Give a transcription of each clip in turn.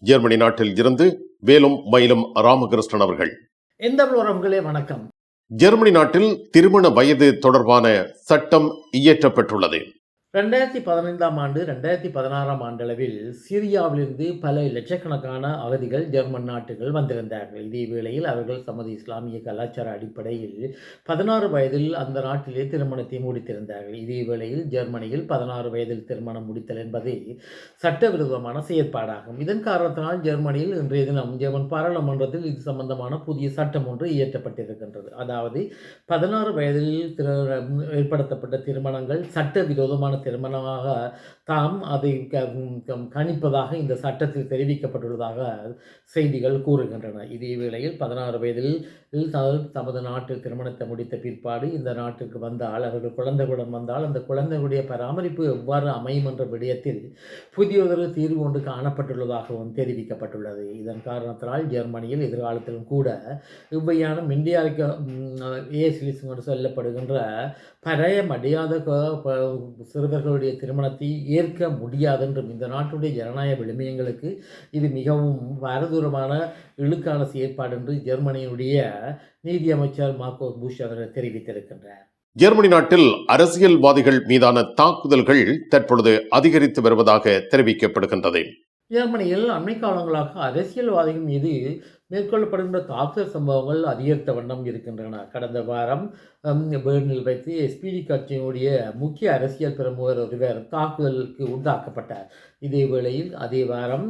Germany நாட்டில் இருந்து வேலும் மயிலும் ராமகிருஷ்ணன் அவர்கள். எந்த உறவுகளே வணக்கம். ஜெர்மனி நாட்டில் திருமண வயது தொடர்பான சட்டம் இயற்றப்பட்டுள்ளது ரெண்டாயிரத்தி பதினைந்தாம் ஆண்டு ரெண்டாயிரத்தி பதினாறாம் ஆண்டளவில் சிரியாவிலிருந்து பல லட்சக்கணக்கான அகதிகள் ஜெர்மன் நாட்டுகள் வந்திருந்தார்கள். இதே வேளையில் அவர்கள் தமது இஸ்லாமிய கலாச்சார அடிப்படையில் பதினாறு வயதில் அந்த நாட்டிலே திருமணத்தை முடித்திருந்தார்கள். இதே வேளையில் ஜெர்மனியில் பதினாறு வயதில் திருமணம் முடித்தல் என்பது சட்டவிரோதமான செயற்பாடாகும். இதன் காரணத்தினால் ஜெர்மனியில் இன்றைய தினம் ஜெர்மன் பாராளுமன்றத்தில் இது சம்பந்தமான புதிய சட்டம் ஒன்று இயற்றப்பட்டிருக்கின்றது. அதாவது பதினாறு வயதில் திரு ஏற்படுத்தப்பட்ட திருமணங்கள் சட்டவிரோதமான திருமணமாக தாம் அதை க- க- கணிப்பதாக இந்த சட்டத்தில் தெரிவிக்கப்பட்டுள்ளதாக செய்திகள் கூறுகின்றன. இதே வேளையில் பதினாறு வயதில் தமது நாட்டு திருமணத்தை முடித்த பிற்பாடு இந்த நாட்டுக்கு வந்தால் அவர்கள் குழந்தைகளுடன் வந்தால் அந்த குழந்தைகளுடைய பராமரிப்பு எவ்வாறு அமையும் என்ற விடயத்தில் புதியதொரு தீர்வு ஒன்று காணப்பட்டுள்ளதாகவும் தெரிவிக்கப்பட்டுள்ளது. இதன் காரணத்தினால் ஜெர்மனியில் எதிர்காலத்திலும் கூட இவ்வையான இந்தியாவுக்கு ஏசிலிஸ் என்று சொல்லப்படுகின்ற பழைய மடியாத சிறுவர்களுடைய திருமணத்தை ஏற்க முடியாதென்றும் இந்த நாட்டுடைய ஜனநாயக விழுமியங்களுக்கு இது மிகவும் பாரதூரமான இழுக்கான செயற்பாடு என்று ஜெர்மனியுடைய நீதி அமைச்சர் மார்க்கோ புஷ் அவர்கள் தெரிவித்திருக்கின்றார். ஜெர்மனி நாட்டில் அரசியல்வாதிகள் மீதான தாக்குதல்கள் தற்பொழுது அதிகரித்து வருவதாக தெரிவிக்கப்படுகின்றது. ஜெர்மனியில் அண்மை காலங்களாக அரசியல்வாதிகள் மீது மேற்கொள்ளப்படுகின்ற தாக்குதல் சம்பவங்கள் அதிகரித்த வண்ணம் இருக்கின்றன. கடந்த வாரம் பேர்னில் வைத்து எஸ்பிடி கட்சியினுடைய முக்கிய அரசியல் பிரமுகர் ஒருவர் தாக்குதலுக்கு உண்டாக்கப்பட்டார் இதே வேளையில் அதே வாரம்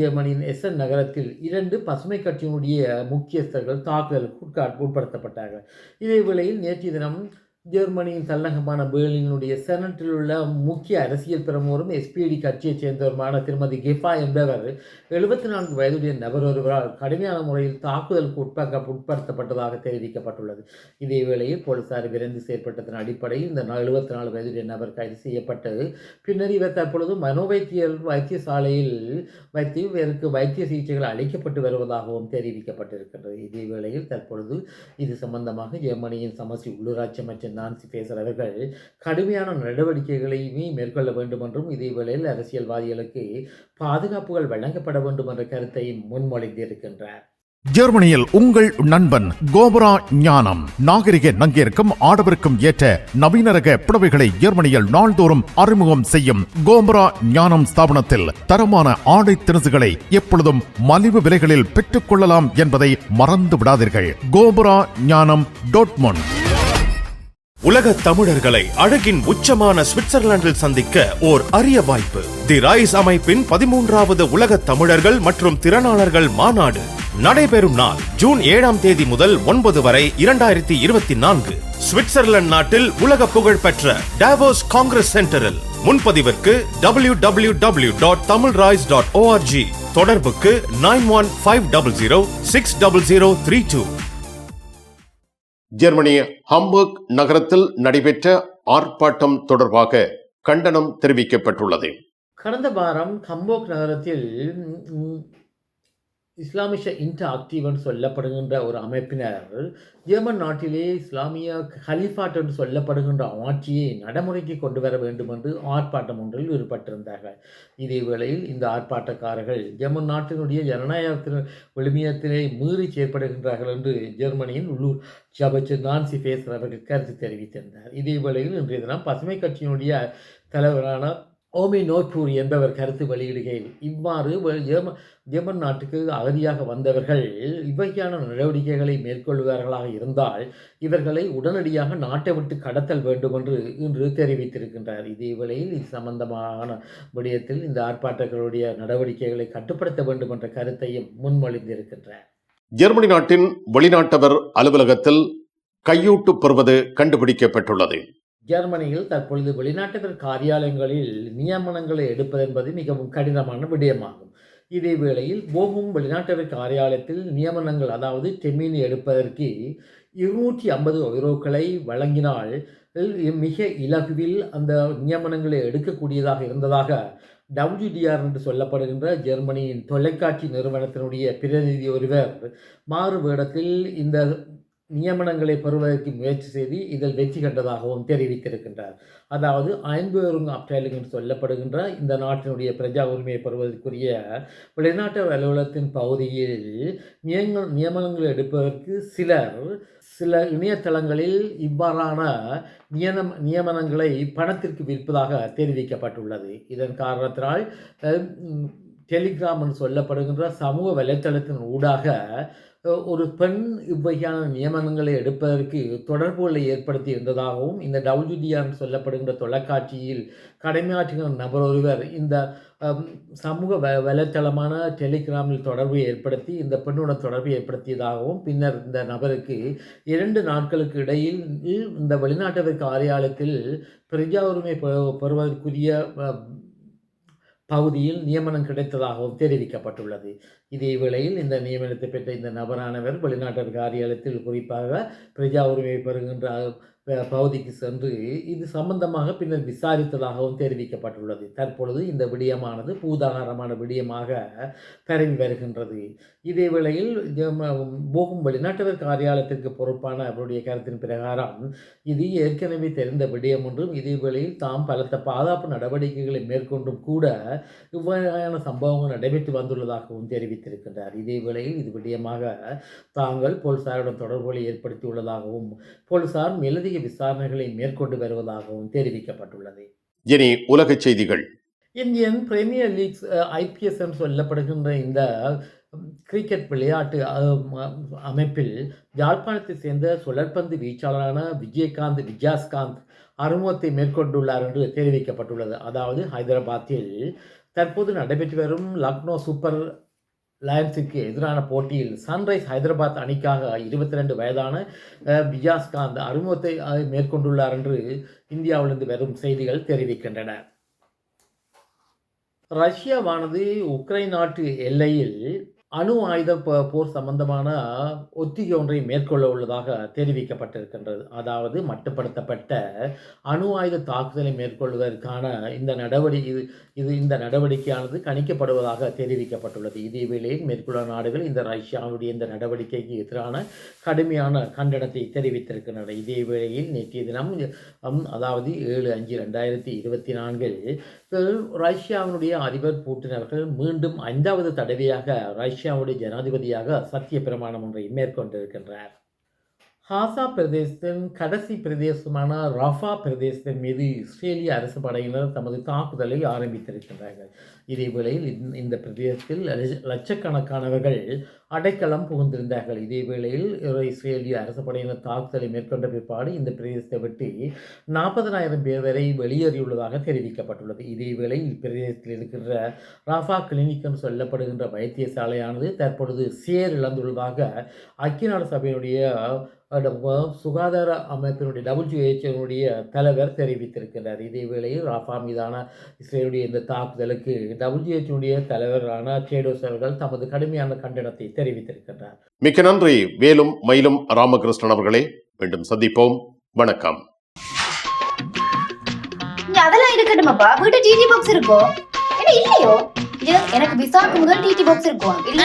ஜெர்மனியின் எஸ்என் நகரத்தில் இரண்டு பசுமை கட்சியினுடைய முக்கியஸ்தர்கள் தாக்குதலுக்கு உட்கா உட்படுத்தப்பட்டார்கள். இதே வேளையில் நேற்று தினம் ஜெர்மனியின் தலைநகமான பேர்லினுடைய செனட்டில் உள்ள முக்கிய அரசியல் பிரமுகரும் எஸ்பிடி கட்சியைச் சேர்ந்தவருமான திருமதி கிஃபா என்பவர் எழுபத்தி நான்கு வயதுடைய நபர் ஒருவரால் கடுமையான முறையில் தாக்குதலுக்கு உட்பக்க உட்படுத்தப்பட்டதாக தெரிவிக்கப்பட்டுள்ளது. இதே வேளையில் போலீசார் விரைந்து செயற்பட்டதன் அடிப்படையில் இந்த எழுபத்தி நாலு வயதுடைய நபர் கைது செய்யப்பட்டது. பின்னர் இவர் தற்பொழுது மனோவைத்தியர் வைத்தியசாலையில் வைத்து இவருக்கு வைத்திய சிகிச்சைகள் அளிக்கப்பட்டு வருவதாகவும் தெரிவிக்கப்பட்டிருக்கின்றது. இதே வேளையில் தற்பொழுது இது சம்பந்தமாக ஜெர்மனியின் சமஸ்டி உள்ளூராட்சி அமைச்சர் நான்சி பேசர் அவர்கள் கடுமையான நடவடிக்கைகளையுமே மேற்கொள்ள வேண்டும் என்றும் இதேவேளையில் அரசியல்வாதிகளுக்கு பாதுகாப்புகள் வழங்கப்பட வேண்டும் என்ற கருத்தை முன்மொழிந்திருக்கின்றார். ஜெர்மனியில் உங்கள் நண்பன் கோபரா ஞானம். நாகரிக நங்கிற்கும் ஆடவருக்கும் ஏற்ற நவீன ரக புடவைகளை ஜெர்மனியில் நாள்தோறும் அறிமுகம் செய்யும் கோபரா ஞானம் ஸ்தாபனத்தில் தரமான ஆடை திணசுகளை எப்பொழுதும் மலிவு விலைகளில் பெற்றுக் கொள்ளலாம் என்பதை மறந்து விடாதீர்கள் கோபரா ஞானம் டோட்மொன். உலக தமிழர்களை அழகின் உச்சமான சுவிட்சர்லாந்தில் சந்திக்க ஓர் அரிய வாய்ப்பு. தி ராய்ஸ் அமைப்பின் பதிமூன்றாவது உலக தமிழர்கள் மற்றும் திறனாளர்கள் மாநாடு நடைபெறும் நாள் ஜூன் ஏழாம் தேதி முதல் ஒன்பது வரை இரண்டாயிரத்தி இருபத்தி நான்கு. சுவிட்சர்லாந்து நாட்டில் உலக புகழ்பெற்ற டாவோஸ் காங்கிரஸ் சென்டரில் முன்பதிவிற்கு W W W dot Tamil rise dot O R G தொடர்புக்கு nine one five double zero six double zero three two Germany Hamburg நகரத்தில் நடைபெற்ற ஆர்ப்பாட்டம் தொடர்பாக கண்டனம் தெரிவிக்கப்பட்டுள்ளது. கடந்த வாரம் ஹம்போக் நகரத்தில் இஸ்லாமிஷ இன்டர் ஆக்டிவ்னு சொல்லப்படுகின்ற ஒரு அமைப்பினர் ஜெர்மன் நாட்டிலே இஸ்லாமிய ஹலிஃபாட் என்று சொல்லப்படுகின்ற ஆட்சியை நடைமுறைக்கு கொண்டு வர வேண்டும் என்று ஆர்ப்பாட்டம் ஒன்றில் ஈடுபட்டிருந்தார்கள். இதே வேளையில் இந்த ஆர்ப்பாட்டக்காரர்கள் ஜெர்மன் நாட்டினுடைய ஜனநாயகத்தின் விழுமியத்தினை மீறி செயற்படுகின்றார்கள் என்று ஜெர்மனியின் உள்ளூர் அமைச்சர் நான்சி பேசுகிறவர்கள் கருத்து தெரிவித்திருந்தார். இதே வேளையில் இன்றைய தினம் பசுமை கட்சியினுடைய தலைவரான ஓமி நோய்பூர் என்பவர் கருத்து வெளியிடுகையில் இவ்வாறு வெ- ஜெர்மன் நாட்டுக்கு அகதியாக வந்தவர்கள் இவ்வகையான நடவடிக்கைகளை மேற்கொள்வார்களாக இருந்தால் இவர்களை உடனடியாக நாட்டை விட்டு கடத்தல் வேண்டும் என்று இன்று தெரிவித்திருக்கின்றார். இதே வேளையில் இது சம்பந்தமான விடயத்தில் இந்த ஆர்ப்பாட்டங்களுடைய நடவடிக்கைகளை கட்டுப்படுத்த வேண்டும் என்ற கருத்தையும் முன்மொழிந்திருக்கின்றார். ஜெர்மனி நாட்டின் வெளிநாட்டவர் அலுவலகத்தில் கையூட்டு பெறுவது கண்டுபிடிக்கப்பட்டுள்ளது. ஜெர்மனியில் தற்பொழுது வெளிநாட்டவர் காரியாலயங்களில் நியமனங்களை எடுப்பது என்பது மிகவும் கடினமான விடயமாகும். இதே வேளையில் போகும் வெளிநாட்டவர் காரியாலயத்தில் நியமனங்கள் அதாவது செம்மீன் எடுப்பதற்கு இருநூற்றி ஐம்பது யூரோக்களை வழங்கினால் மிக இலகுவில் அந்த நியமனங்களை எடுக்கக்கூடியதாக இருந்ததாக டபிள்யூடிஆர் என்று சொல்லப்படுகின்ற ஜெர்மனியின் தொலைக்காட்சி நிறுவனத்தினுடைய பிரதிநிதி ஒருவர் மாறு வேடத்தில் இந்த நியமனங்களை பெறுவதற்கு முயற்சி செய்து இதில் வெற்றி கண்டதாகவும் தெரிவித்திருக்கின்றார். அதாவது ஐம்பெருங் அப்டைலிங் என்று சொல்லப்படுகின்ற இந்த நாட்டினுடைய பிரஜா உரிமையை பெறுவதற்குரிய வெளிநாட்டு அலுவலகத்தின் பகுதியில் நியம நியமனங்கள் எடுப்பதற்கு சிலர் சில இணையதளங்களில் இவ்வாறான நியம நியமனங்களை பணத்திற்கு விற்பதாக தெரிவிக்கப்பட்டுள்ளது. இதன் காரணத்தினால் டெலிகிராம் என்று சொல்லப்படுகின்ற சமூக வலைத்தளத்தின் ஊடாக ஒரு பெண் இவ்வகையான நியமனங்களை எடுப்பதற்கு தொடர்புகளை ஏற்படுத்தி இருந்ததாகவும் இந்த டபிள்யூடிஆர் சொல்லப்படுகின்ற தொலைக்காட்சியில் கடமையாற்றுகிற நபர் ஒருவர் இந்த சமூக வ வலைத்தளமான டெலிகிராமில் தொடர்பை ஏற்படுத்தி இந்த பெண்ணுடன் தொடர்பு ஏற்படுத்தியதாகவும் பின்னர் இந்த நபருக்கு இரண்டு நாட்களுக்கு இடையில் இந்த வெளிநாட்டவர் காரியாலயத்தில் பிரஜா உரிமை பெறுவதற்குரிய பகுதியில் நியமனம் கிடைத்ததாகவும் தெரிவிக்கப்பட்டுள்ளது. இதே வேளையில் இந்த நியமனத்தை பெற்ற இந்த நபரானவர் வெளிநாட்டர் காரியாலயத்தில் குறிப்பாக பிரஜா உரிமை பெறுகின்ற பகுதிக்கு சென்று இது சம்பந்தமாக பின்னர் விசாரித்ததாகவும் தெரிவிக்கப்பட்டுள்ளது. தற்பொழுது இந்த விடயமானது பூதாகாரமான விடயமாக பரவி வருகின்றது. இதே வேளையில் போகும் வெளிநாட்டவர் காரியாலயத்திற்கு பொறுப்பான அவருடைய கருத்தின் பிரகாரம் இது ஏற்கனவே தெரிந்த விடயம் என்றும் இதே வேளையில் தாம் பலத்த பாதுகாப்பு நடவடிக்கைகளை மேற்கொண்டும் கூட இவ்வாறான சம்பவங்கள் நடைபெற்று வந்துள்ளதாகவும் தெரிவித்திருக்கின்றார். இதே வேளையில் இது விடயமாக தாங்கள் போலீசாருடன் தொடர்புகளை ஏற்படுத்தியுள்ளதாகவும் போலீசார் மேலதிக விசாரணைகளை மேற்கொண்டு வருவதாகவும் தெரிவிக்கப்பட்டுள்ளது. இனி உலகச் செய்திகள். இந்தியன் பிரீமியர் லீக்ஸ் ஐபிஎஸ் என்று சொல்லப்படுகின்ற இந்த கிரிக்கெட் விளையாட்டு அமைப்பில் யாழ்ப்பாணத்தை சேர்ந்த சுழற்பந்து வீச்சாளரான விஜயகாந்த் விஜயாஸ்காந்த் அறிமுகத்தை மேற்கொண்டுள்ளார் என்று தெரிவிக்கப்பட்டுள்ளது. அதாவது ஹைதராபாத்தில் தற்போது நடைபெற்று வரும் லக்னோ சூப்பர் லயன்ஸுக்கு எதிரான போட்டியில் சன்ரைஸ் ஹைதராபாத் அணிக்காக இருபத்தி ரெண்டு வயதான அஹ், அறிமுகத்தை மேற்கொண்டுள்ளார் என்று இந்தியாவிலிருந்து வரும் செய்திகள் தெரிவிக்கின்றன. ரஷ்யாவானது உக்ரைன் நாட்டு எல்லையில் அணு ஆயுத போர் சம்பந்தமான ஒத்திகை ஒன்றை மேற்கொள்ள உள்ளதாக தெரிவிக்கப்பட்டிருக்கின்றது. அதாவது மட்டுப்படுத்தப்பட்ட அணு ஆயுத தாக்குதலை மேற்கொள்வதற்கான இந்த நடவடிக்கை இது இது இந்த நடவடிக்கையானது கணிக்கப்படுவதாக தெரிவிக்கப்பட்டுள்ளது. இதே வேளையில் மேற்குள்ள நாடுகள் இந்த ரஷ்யாவுடைய இந்த நடவடிக்கைக்கு எதிரான கடுமையான கண்டனத்தை தெரிவித்திருக்கின்றன. இதே வேளையில் நேற்றைய தினம் அதாவது ஏழு அஞ்சு ரெண்டாயிரத்தி இருபத்தி நான்கில் ரஷ்யாவினுடைய அதிபர் பூட்டின் அவர்கள் மீண்டும் ஐந்தாவது தடவையாக ரஷ்யாவுடைய ஜனாதிபதியாக சத்திய பிரமாணம் ஒன்றை மேற்கொண்டிருக்கின்றார். ஹாசா பிரதேசத்தின் கடைசி பிரதேசமான ரஃபா பிரதேசத்தின் மீது இஸ்ரேலிய அரசு படையினர் தமது தாக்குதலை ஆரம்பித்திருக்கின்றார்கள் இதேவேளையில் இந்த- இந்த பிரதேசத்தில் லட்சக்கணக்கானவர்கள் அடைக்கலம் புகுந்திருந்தார்கள். இதேவேளையில் இஸ்ரேலிய அரசு படையினர் தாக்குதலை மேற்கொண்ட பிற்பாடு இந்த பிரதேசத்தை விட்டு நாற்பதனாயிரம் பேர் வரை வெளியேறியுள்ளதாக தெரிவிக்கப்பட்டுள்ளது. இதேவேளை இப்பிரதேசத்தில் இருக்கின்ற ராஃபா கிளினிக் என்று சொல்லப்படுகின்ற வைத்தியசாலையானது தற்பொழுது சேர் இழந்துள்ளதாக ஐக்கிய நாடு சபையினுடைய சுகாதார அமைப்பினுடைய டபிள்யூஹெச்ஓனுடைய தலைவர் தெரிவித்திருக்கிறார் இதே வேளையில் ராஃபா மீதான இஸ்ரேலுடைய இந்த தாக்குதலுக்கு டபிள்யூஹெச்ஓனுடைய தலைவரான அவர்கள் தமது கடுமையான கண்டனத்தை தெரிவித்திருக்கின்றார். மிக்க நன்றி. வேலும் மயிலும் ராமகிருஷ்ணன் அவர்களே மீண்டும் சந்திப்போம். வணக்கம். அதெல்லாம் இருக்கட்டுமாப்பா? வீட்டு டிடி பாக்ஸ் இருக்கோ? என்ன இல்லையோ? எனக்கு விசாக்கு முதல் டிடி பாக்ஸ் இருக்கும் இல்ல